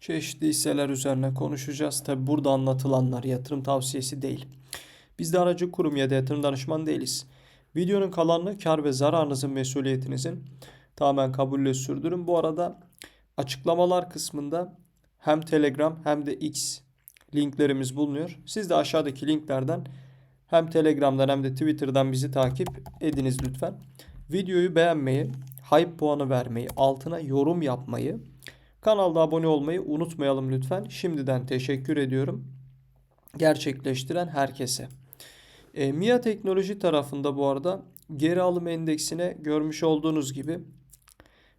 Çeşitli hisseler üzerine konuşacağız. Tabi burada anlatılanlar yatırım tavsiyesi değil. Biz de aracı kurum ya da yatırım danışman değiliz. Videonun kalanını kar ve zararınızın mesuliyetinizin tamamen kabulle sürdürün. Bu arada açıklamalar kısmında hem Telegram hem de X linklerimiz bulunuyor. Siz de aşağıdaki linklerden hem Telegram'dan hem de Twitter'dan bizi takip ediniz lütfen. Videoyu beğenmeyi, hype puanı vermeyi, altına yorum yapmayı, kanalda abone olmayı unutmayalım lütfen. Şimdiden teşekkür ediyorum. Gerçekleştiren herkese. E, MIA Teknoloji tarafında bu arada geri alım endeksine görmüş olduğunuz gibi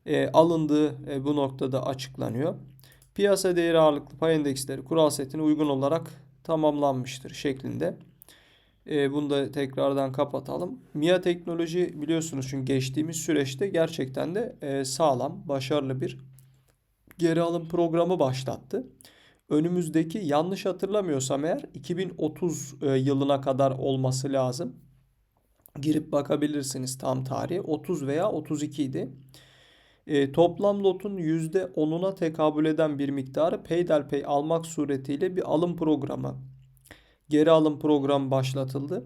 e, alındığı e, bu noktada açıklanıyor. Piyasa değeri ağırlıklı pay endeksleri kural setine uygun olarak tamamlanmıştır şeklinde. E, bunu da tekrardan kapatalım. MIA Teknoloji biliyorsunuz çünkü geçtiğimiz süreçte gerçekten de e, sağlam, başarılı bir geri alım programı başlattı. Önümüzdeki yanlış hatırlamıyorsam eğer 2030 e, yılına kadar olması lazım. Girip bakabilirsiniz tam tarihi. 30 veya 32 idi. E, toplam lotun %10'una tekabül eden bir miktarı peyderpey almak suretiyle bir alım programı, geri alım programı başlatıldı.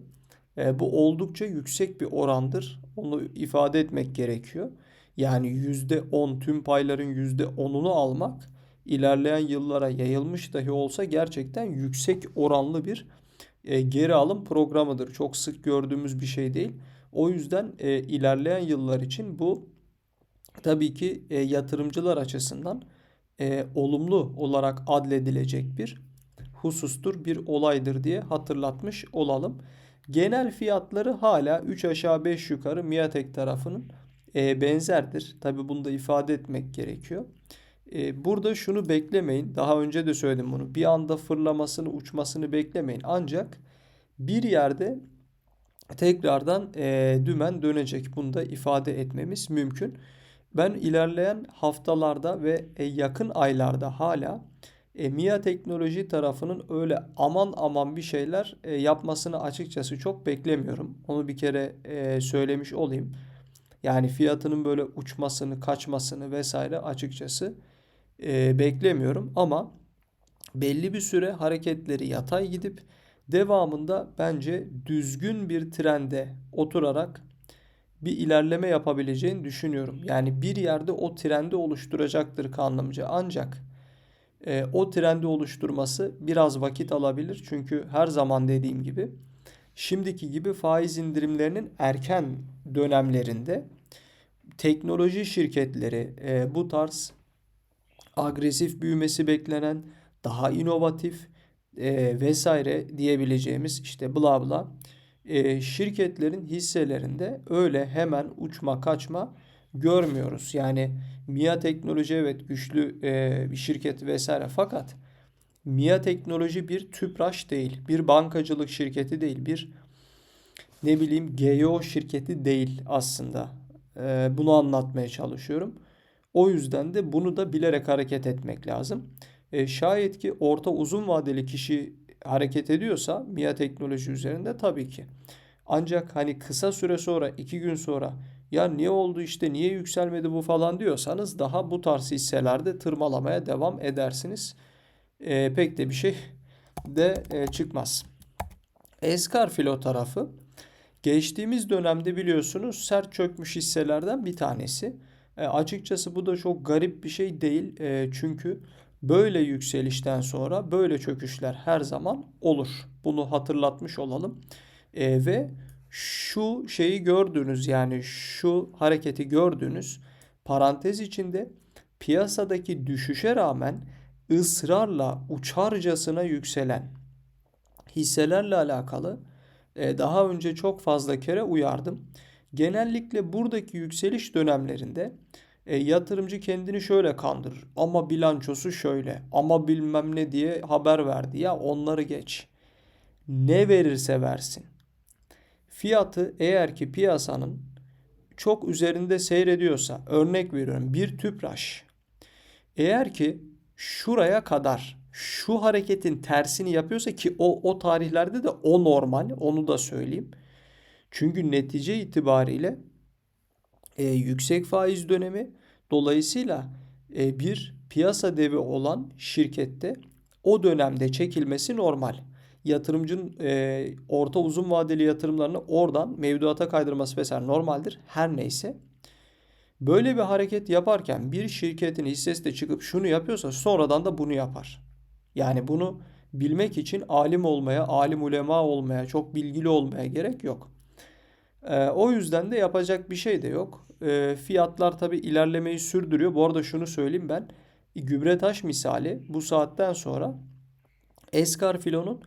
E, bu oldukça yüksek bir orandır. Onu ifade etmek gerekiyor. Yani %10 tüm payların %10'unu almak ilerleyen yıllara yayılmış dahi olsa gerçekten yüksek oranlı bir e, geri alım programıdır. Çok sık gördüğümüz bir şey değil. O yüzden e, ilerleyen yıllar için bu tabii ki e, yatırımcılar açısından e, olumlu olarak adledilecek bir husustur, bir olaydır diye hatırlatmış olalım. Genel fiyatları hala 3 aşağı 5 yukarı Miatek tarafının e, benzerdir. Tabii bunu da ifade etmek gerekiyor. E, burada şunu beklemeyin. Daha önce de söyledim bunu. Bir anda fırlamasını, uçmasını beklemeyin. Ancak bir yerde tekrardan e, dümen dönecek. Bunu da ifade etmemiz mümkün. Ben ilerleyen haftalarda ve e, yakın aylarda hala e, MIA teknoloji tarafının öyle aman aman bir şeyler e, yapmasını açıkçası çok beklemiyorum. Onu bir kere e, söylemiş olayım. Yani fiyatının böyle uçmasını, kaçmasını vesaire açıkçası e, beklemiyorum. Ama belli bir süre hareketleri yatay gidip devamında bence düzgün bir trende oturarak bir ilerleme yapabileceğini düşünüyorum. Yani bir yerde o trendi oluşturacaktır kanlımca. Ancak e, o trendi oluşturması biraz vakit alabilir. Çünkü her zaman dediğim gibi şimdiki gibi faiz indirimlerinin erken dönemlerinde teknoloji şirketleri e, bu tarz agresif büyümesi beklenen, daha inovatif e, vesaire diyebileceğimiz işte bla bla e, şirketlerin hisselerinde öyle hemen uçma kaçma görmüyoruz. Yani MIA Teknoloji evet güçlü e, bir şirket vesaire fakat MIA Teknoloji bir tüpraş değil, bir bankacılık şirketi değil, bir ne bileyim GEO şirketi değil aslında. E, bunu anlatmaya çalışıyorum. O yüzden de bunu da bilerek hareket etmek lazım. E, şayet ki orta uzun vadeli kişi hareket ediyorsa MIA teknoloji üzerinde tabii ki. Ancak hani kısa süre sonra iki gün sonra ya niye oldu işte niye yükselmedi bu falan diyorsanız daha bu tarz hisselerde tırmalamaya devam edersiniz. E, pek de bir şey de e, çıkmaz. Eskar filo tarafı geçtiğimiz dönemde biliyorsunuz sert çökmüş hisselerden bir tanesi. E, açıkçası bu da çok garip bir şey değil. E, çünkü böyle yükselişten sonra böyle çöküşler her zaman olur. Bunu hatırlatmış olalım. E, ve şu şeyi gördünüz yani şu hareketi gördünüz. Parantez içinde piyasadaki düşüşe rağmen ısrarla uçarcasına yükselen hisselerle alakalı e, daha önce çok fazla kere uyardım. Genellikle buradaki yükseliş dönemlerinde e, yatırımcı kendini şöyle kandırır. Ama bilançosu şöyle, ama bilmem ne diye haber verdi. Ya onları geç. Ne verirse versin. Fiyatı eğer ki piyasanın çok üzerinde seyrediyorsa, örnek veriyorum bir tüpraş. Eğer ki şuraya kadar şu hareketin tersini yapıyorsa ki o o tarihlerde de o normal, onu da söyleyeyim. Çünkü netice itibariyle e, yüksek faiz dönemi dolayısıyla e, bir piyasa devi olan şirkette o dönemde çekilmesi normal. Yatırımcının e, orta uzun vadeli yatırımlarını oradan mevduata kaydırması vesaire normaldir. Her neyse. Böyle bir hareket yaparken bir şirketin hissesi de çıkıp şunu yapıyorsa sonradan da bunu yapar. Yani bunu bilmek için alim olmaya, alim ulema olmaya, çok bilgili olmaya gerek yok. Ee, o yüzden de yapacak bir şey de yok. Ee, fiyatlar tabi ilerlemeyi sürdürüyor. Bu arada şunu söyleyeyim ben. Gübre taş misali bu saatten sonra Eskar Filo'nun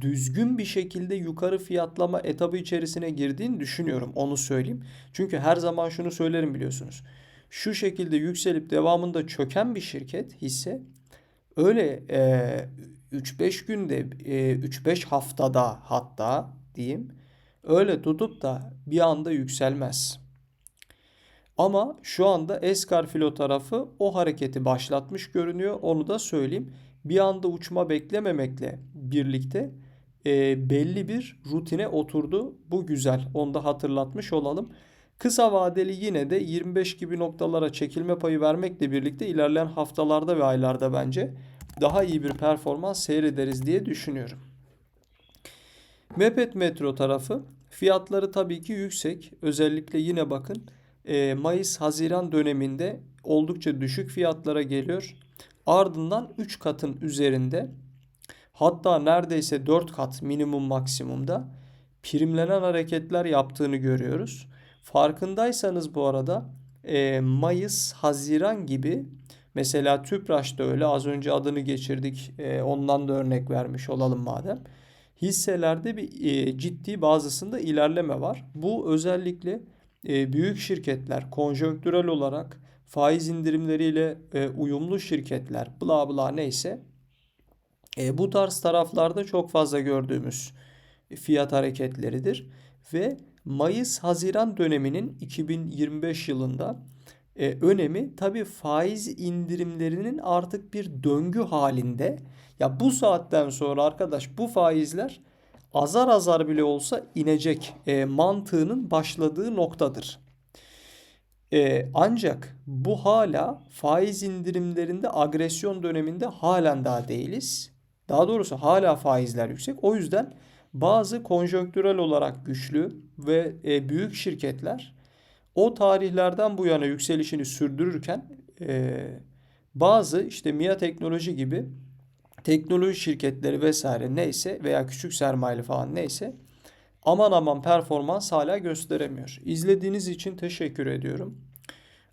düzgün bir şekilde yukarı fiyatlama etabı içerisine girdiğini düşünüyorum. Onu söyleyeyim. Çünkü her zaman şunu söylerim biliyorsunuz. Şu şekilde yükselip devamında çöken bir şirket hisse öyle e, 3-5 günde e, 3-5 haftada hatta diyeyim öyle tutup da bir anda yükselmez. Ama şu anda Eskar Filo tarafı o hareketi başlatmış görünüyor. Onu da söyleyeyim. Bir anda uçma beklememekle birlikte e, belli bir rutine oturdu. Bu güzel. Onu da hatırlatmış olalım. Kısa vadeli yine de 25 gibi noktalara çekilme payı vermekle birlikte ilerleyen haftalarda ve aylarda bence daha iyi bir performans seyrederiz diye düşünüyorum. Mepet Metro tarafı fiyatları tabii ki yüksek. Özellikle yine bakın e, Mayıs-Haziran döneminde oldukça düşük fiyatlara geliyor. Ardından 3 katın üzerinde hatta neredeyse 4 kat minimum maksimumda primlenen hareketler yaptığını görüyoruz. Farkındaysanız bu arada e, Mayıs, Haziran gibi mesela Tüpraş'ta öyle az önce adını geçirdik e, ondan da örnek vermiş olalım madem. Hisselerde bir e, ciddi bazısında ilerleme var. Bu özellikle büyük şirketler konjonktürel olarak faiz indirimleriyle uyumlu şirketler bla bla neyse e, bu tarz taraflarda çok fazla gördüğümüz fiyat hareketleridir ve Mayıs-Haziran döneminin 2025 yılında e, önemi tabi faiz indirimlerinin artık bir döngü halinde. Ya bu saatten sonra arkadaş bu faizler azar azar bile olsa inecek e, mantığının başladığı noktadır. E, ancak bu hala faiz indirimlerinde agresyon döneminde halen daha değiliz. Daha doğrusu hala faizler yüksek. O yüzden bazı konjonktürel olarak güçlü ve e, büyük şirketler o tarihlerden bu yana yükselişini sürdürürken e, bazı işte MIA Teknoloji gibi teknoloji şirketleri vesaire neyse veya küçük sermayeli falan neyse aman aman performans hala gösteremiyor. İzlediğiniz için teşekkür ediyorum.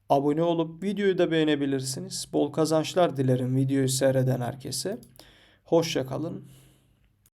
Abone olup videoyu da beğenebilirsiniz. Bol kazançlar dilerim videoyu seyreden herkese. Hoşça kalın.